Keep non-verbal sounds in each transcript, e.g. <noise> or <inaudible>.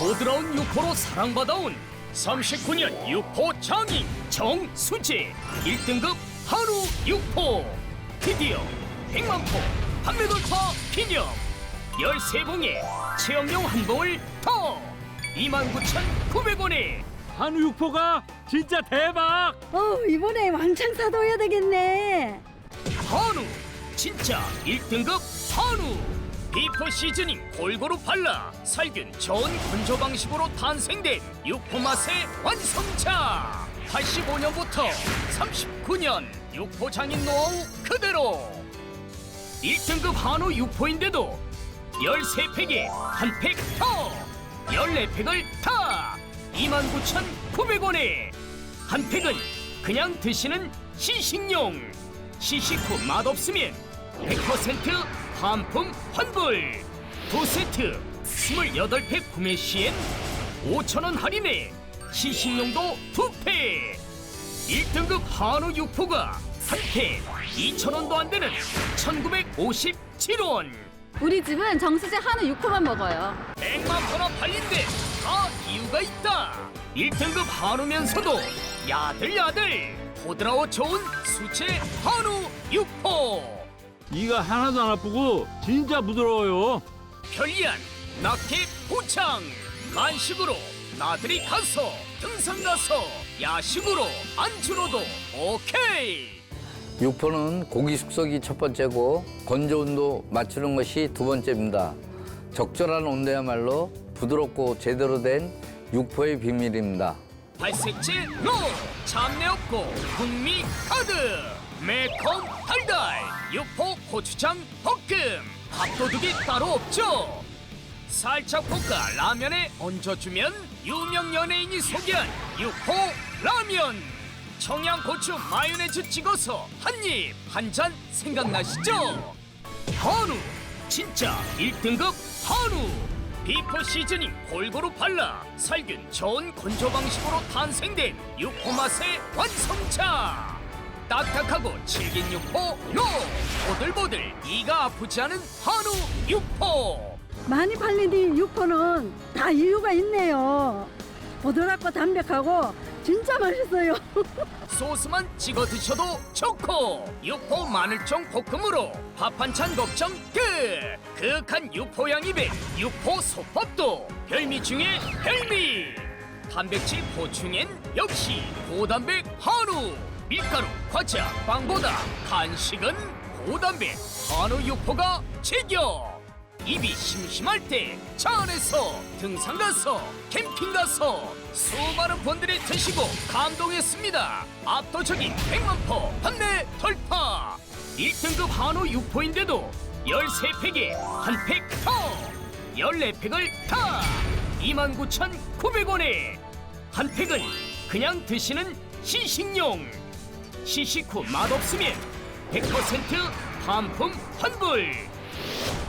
부드러운 육포로 사랑받아온 39년 육포 장인 정수재 1등급 한우 육포. 드디어 100만포 판매 돌파 기념 13봉에 체험용 한 봉을 더. 29,900원에. 한우 육포가 진짜 대박! 어, 이번에 왕창 사둬야 되겠네. 한우 진짜 1등급 한우 비프 시즈닝 골고루 발라 살균 저온 건조 방식으로 탄생된 육포 맛의 완성차. 85년부터 39년 육포 장인 노하우 그대로. 1등급 한우 육포인데도 13팩에 한팩 더! 14팩을 다! 29,900원에! 한 팩은 그냥 드시는 시식용. 시식 후 맛없으면 100% 반품 환불. 두 세트 28팩 구매 시엔 5,000원 할인에 시식용도 두팩. 1등급 한우 육포가 한팩 2,000원도 안 되는 1,957원. 우리 집은 정수제 한우 육포만 먹어요. 100만 포나 팔린데 다 이유가 있다. 1등급 한우면서도 야들야들 부드러워 좋은 수채 한우 육포 이가 하나도 안 아프고 진짜 부드러워요. 편리한 낙태 포창 간식으로 나들이 가서 등산 가서 야식으로 안주로도 오케이 육포는 고기 숙성이 첫 번째고 건조 온도 맞추는 것이 두 번째입니다. 적절한 온도야말로 부드럽고 제대로 된 육포의 비밀입니다. 발색제 노 잡내 없고 풍미 가득 매콤 달 달 육포 고추장 볶음. 밥도둑이 따로 없죠? 살짝 볶아 라면에 얹어주면 유명 연예인이 소개한 육포 라면. 청양고추 마요네즈 찍어서 한 입 한 잔 생각나시죠? 한우 진짜 1등급 한우 비프 시즈닝 골고루 발라 살균 저온 건조 방식으로 탄생된 육포 맛의 완성차 딱딱하고 질긴 육포 노 보들보들 이가 아프지 않은 한우 육포! 많이 팔린 이 육포는 다 이유가 있네요. 부드럽고 담백하고 진짜 맛있어요. <laughs> 소스만 찍어 드셔도 좋고 육포 마늘종 볶음으로 밥한찬 걱정 끝! 그윽한 육포향 입에 육포 소법도 별미 중에 별미! 단백질 보충엔 역시 고단백 한우 밀가루 과자 빵보다 간식은 고단백 한우 육포가 제격 입이 심심할 때 차 안에서 등산 가서 캠핑 가서 수많은 분들이 드시고 감동했습니다. 압도적인 100만포 판매 돌파. 1등급 한우 6포인데도 13팩에 한팩 더. 14팩을 다. 29,900원에 한 팩은 그냥 드시는 시식용 시식 후 맛없으면 100% 반품 환불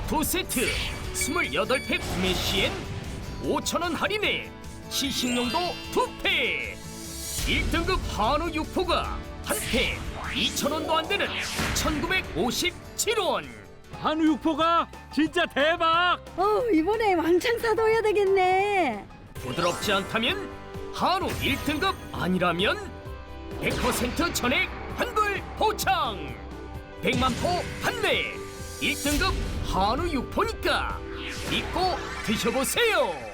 두 세트 28팩 구매 시엔 5,000원 할인에 시식용도 두팩 1등급 한우 육포가 한팩 2,000원도 안 되는 1,957원 한우 육포가 진짜 대박! 어, 이번에 왕창 사둬야 되겠네. 부드럽지 않다면 한우 1등급 아니라면 100% 전액 환불 보장. 100만 포 판매 1등급 한우 육포니까. 믿고 드셔보세요